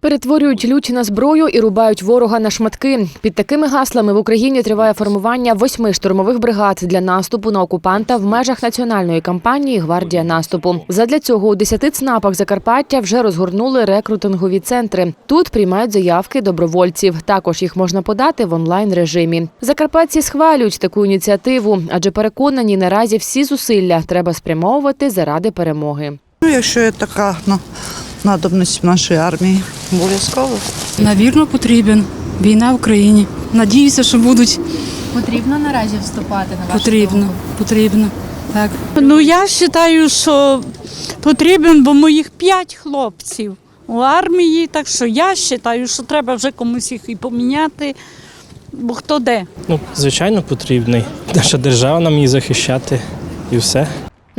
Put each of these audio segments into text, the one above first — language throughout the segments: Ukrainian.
Перетворюють лють на зброю і рубають ворога на шматки. Під такими гаслами в Україні триває формування восьми штурмових бригад для наступу на окупанта в межах національної кампанії Гвардія наступу. Задля цього у десяти ЦНАПах Закарпаття вже розгорнули рекрутингові центри. Тут приймають заявки добровольців. Також їх можна подати в онлайн режимі. Закарпатці схвалюють таку ініціативу, адже переконані, наразі всі зусилля треба спрямовувати заради перемоги. Ну, якщо є така ну, надобність в нашій армії, обов'язково. Навірно, потрібен. Війна в Україні. Надіюся, що будуть. Потрібно наразі вступати на вашу Потрібно. думку? Потрібно. Так. Ну я вважаю, що потрібен, бо моїх п'ять хлопців у армії, так що я вважаю, що треба вже комусь їх і поміняти, бо хто де. Ну, звичайно, потрібний. Наша держава нам її захищати і все.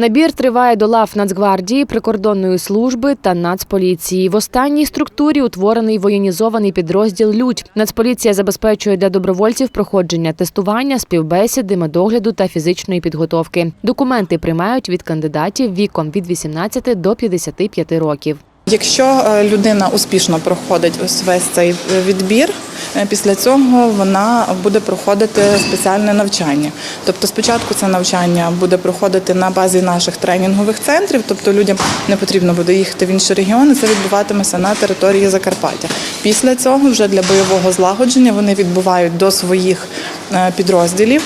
Набір триває до лав Нацгвардії, прикордонної служби та Нацполіції. В останній структурі утворений воєнізований підрозділ Людь. Нацполіція забезпечує для добровольців проходження тестування, співбесіди, медогляду та фізичної підготовки. Документи приймають від кандидатів віком від 18 до 55 років. Якщо е, людина успішно проходить весь цей е, відбір, після цього вона буде проходити спеціальне навчання. Тобто, спочатку це навчання буде проходити на базі наших тренінгових центрів, тобто людям не потрібно буде їхати в інші регіони. Це відбуватиметься на території Закарпаття. Після цього вже для бойового злагодження вони відбувають до своїх е, підрозділів.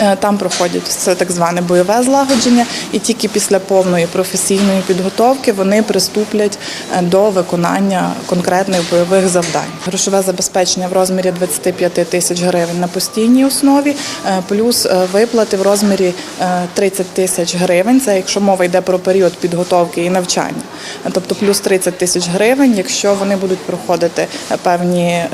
Е, Там проходять це так зване бойове злагодження, і тільки після повної професійної підготовки вони приступлять е, до виконання конкретних бойових завдань. Грошове забезпечення в розмірі 25 тисяч гривень на постійній основі, е, плюс виплати в розмірі е, 30 тисяч гривень. Це якщо мова йде про період підготовки і навчання, тобто плюс 30 тисяч гривень, якщо вони будуть проходити певні,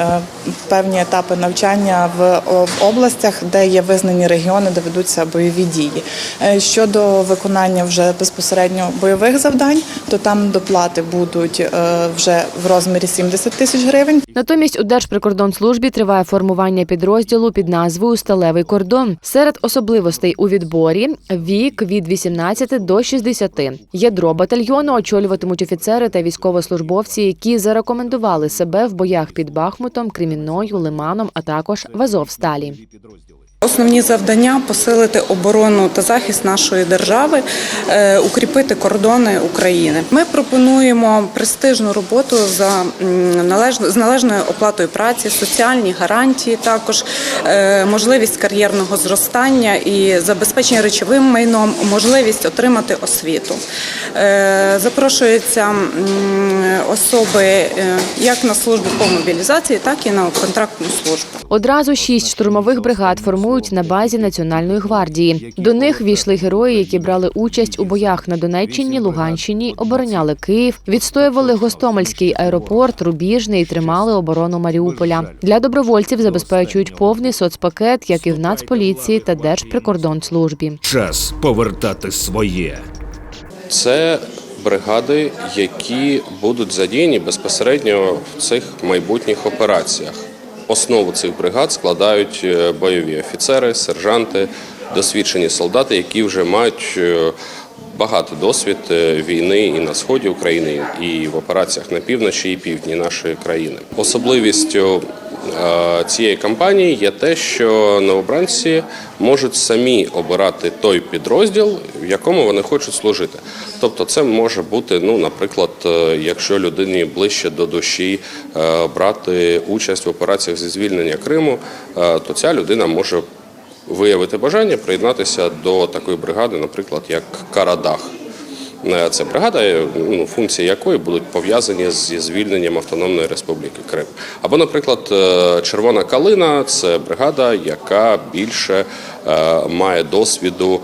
певні етапи навчання в областях, де є визнані регіони, де ведуться бойові дії. Е, Щодо виконання вже безпосередньо бойових завдань, то там доплати будуть е, вже в розмірі 70 тисяч гривень. Натомість у Держприкордонслужбі триває формування підрозділу під назвою Сталевий кордон. Серед особливостей у відборі вік від 18 до 60. Ядро батальйону очолюватимуть офіцери та військовослужбовці, які зарекомендували себе в боях під Бахмутом, Кремінною, Лиманом, а також в Азовсталі. Основні завдання посилити оборону та захист нашої держави, е, укріпити кордони України. Ми пропонуємо престижну роботу за з належною оплатою праці, соціальні гарантії, також е, можливість кар'єрного зростання і забезпечення речовим майном, можливість отримати освіту. Е, Запрошуються особи як на службу по мобілізації, так і на контрактну службу. Одразу шість штурмових бригад формують на базі Національної гвардії. До них війшли герої, які брали участь у боях на Донеччині, Луганщині, обороняли Київ, відстоювали Гостомельський аеропорт, Рубіжний і тримали оборону Маріуполя. Для добровольців забезпечують повний соцпакет, як і в Нацполіції та Держприкордонслужбі. Час повертати своє. Це бригади, які будуть задіяні безпосередньо в цих майбутніх операціях. Основу цих бригад складають е, бойові офіцери, сержанти, досвідчені солдати, які вже мають багато досвід е, війни і на сході України, і в операціях на півночі і півдні нашої країни. Особливістю е, цієї кампанії є те, що новобранці можуть самі обирати той підрозділ, в якому вони хочуть служити. Тобто, це може бути, ну, наприклад, е, якщо людині ближче до душі е, брати участь в операціях зі звільнення Криму, е, то ця людина може виявити бажання приєднатися до такої бригади, наприклад, як Карадах. Це бригада, е, ну, функції якої будуть пов'язані зі звільненням Автономної Республіки Крим. Або, наприклад, е, Червона калина це бригада, яка більше е, має досвіду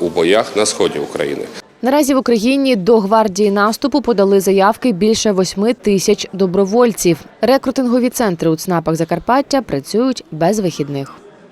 у боях на сході України. Наразі в Україні до гвардії наступу подали заявки більше восьми тисяч добровольців. Рекрутингові центри у ЦНАПах Закарпаття працюють без вихідних.